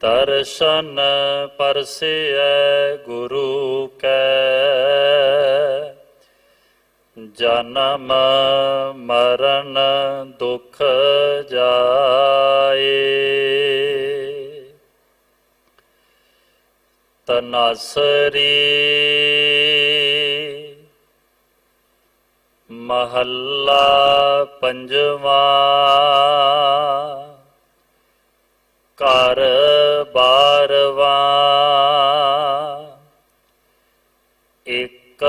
ਦਰਸ਼ਨ ਪਰਸਿਐ ਗੁਰੂ ਕੈ। ਜਨਮ ਮਰਨ ਦੁਖ ਜਾਏ। ਤਨਾਸਰੀ ਮਹੱਲਾ ਪੰਜਵਾ। ਕਰ ਬਾਰਵਾ। ਇੱਕ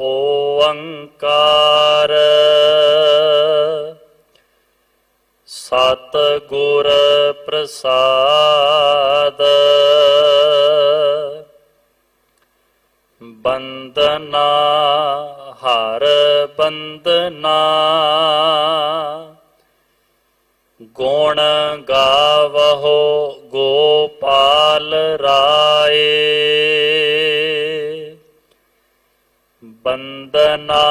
ਓੰਕਾਰ। ਸਤ ਗੁਰ ਪ੍ਰਸਾਦ। ਬੰਦਨਾ ਹਰ ਬੰਦਨਾ ਗੁਣ ਗਾਵਹੋ ਗੋਪਾਲ ਰਾਏ। ਬੰਦਨਾ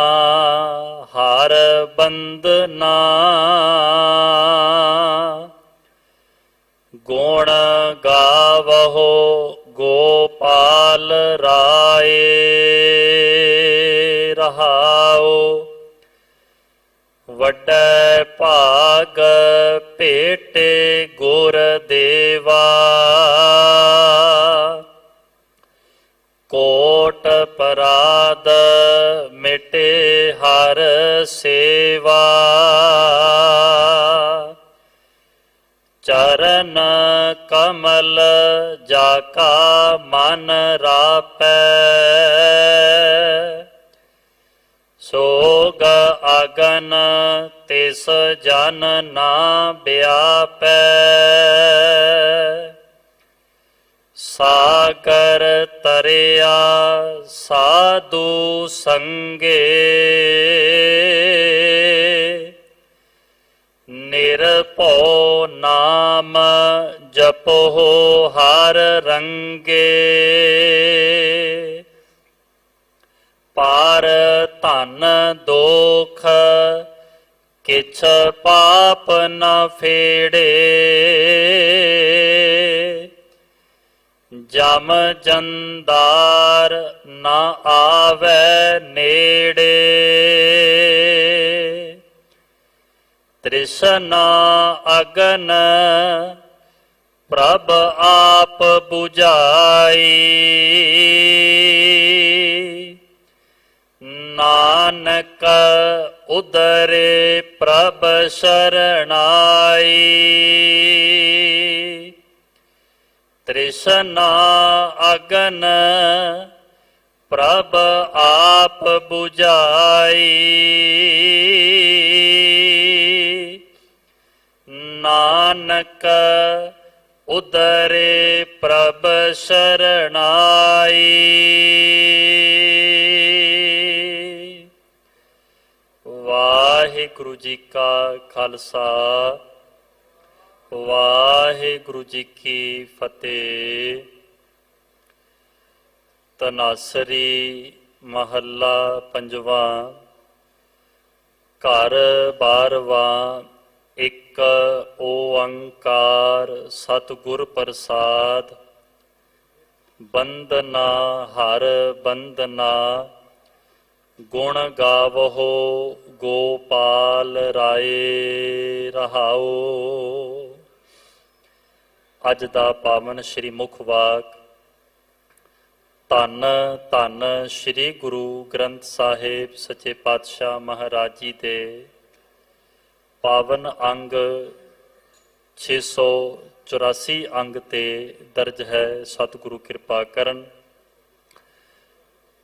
ਹਰ ਬੰਦਨਾ। ਗੁਣ ਗਾਵਹੋ ਗੋਪਾਲ ਰਾਏ। ਰਹਾਓ ਵੱਡਾ ਭਾਗ ਭੇਟੇ ਗੁਰ ਦੇਵਾ। ਕੋਟ ਪਰਾਦ ਮਿਟੇ ਹਰ ਸੇਵਾ। ਚਰਨ ਕਮਲ ਜਾ ਕਾ ਮਨ ਰਾਪੈ। ਸੋਗ ਅਗਨ ਤਿਸ ਜਨ ਨਾ ਬਿਆਪੈ ਸਾਗਰ ਤਰਿਆ ਸਾਧੂ ਸੰਗੇ। ਨਿਰਭਉ ਨਾਮ ਜਪੋ ਹਰ ਰੰਗੇ। ਪਾਰ ਧਨ ਦੋਖ, ਕਿਛ ਪਾਪ ਨਾ ਫੇੜੇ। ਜਮ ਜੰਦਾਰ ਨਾ ਆਵੈ ਨੇੜੇ। ਤ੍ਰਿਸ਼ਨਾ ਅਗਨ ਪ੍ਰਭ ਆਪ 부ਝਾਈ ਨਾਨਕ ਉਦਰੇ ਪ੍ਰਭ ਸ਼ਰਣਾਈ। ਤ੍ਰਿਸ਼ਨਾ ਅਗਨ ਪ੍ਰਭ ਆਪ 부ਝਾਈ। ਨਾਨਕ ਉਦਰੇ ਪ੍ਰਭ ਸ਼ਰਣਾਈ। ਵਾਹਿਗੁਰੂ ਜੀ ਕਾ ਖਾਲਸਾ, ਵਾਹਿਗੁਰੂ ਜੀ ਕੀ ਫਤਿਹ। ਤਨਾਸਰੀ ਮਹੱਲਾ ਪੰਜਵਾ, ਘਰ ਬਾਰਵਾ, ਇੱਕ ਓੰਕਾਰ ਸਤਿਗੁਰ ਪ੍ਰਸਾਦ। ਬੰਦਨਾ ਹਰ ਬੰਦਨਾ ਗੁਣ ਗਾਵਹੋ ਗੋਪਾਲ ਰਾਏ ਰਹਾਓ ਅੱਜ ਦਾ ਪਾਵਨ ਸ੍ਰੀ ਮੁਖ ਵਾਕ, ਧੰਨ ਧੰਨ ਸ੍ਰੀ ਗੁਰੂ ਗ੍ਰੰਥ ਸਾਹਿਬ ਸੱਚੇ ਪਾਤਸ਼ਾਹ ਮਹਾਰਾਜ ਜੀ ਦੇ ਪਾਵਨ ਅੰਗ 684 ਅੰਗ ਤੇ ਦਰਜ ਹੈ। ਸਤਿਗੁਰੂ ਕਿਰਪਾ ਕਰਨ।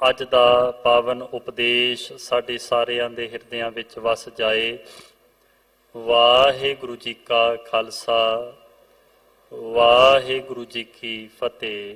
ਅੱਜ ਦਾ ਪਾਵਨ ਉਪਦੇਸ਼ ਸਾਡੇ ਸਾਰਿਆਂ ਦੇ ਹਿਰਦਿਆਂ ਵਿੱਚ ਵਸ ਜਾਏ। ਵਾਹਿਗੁਰੂ ਜੀ ਕਾ ਖਾਲਸਾ, ਵਾਹਿਗੁਰੂ ਜੀ ਕੀ ਫਤਿਹ।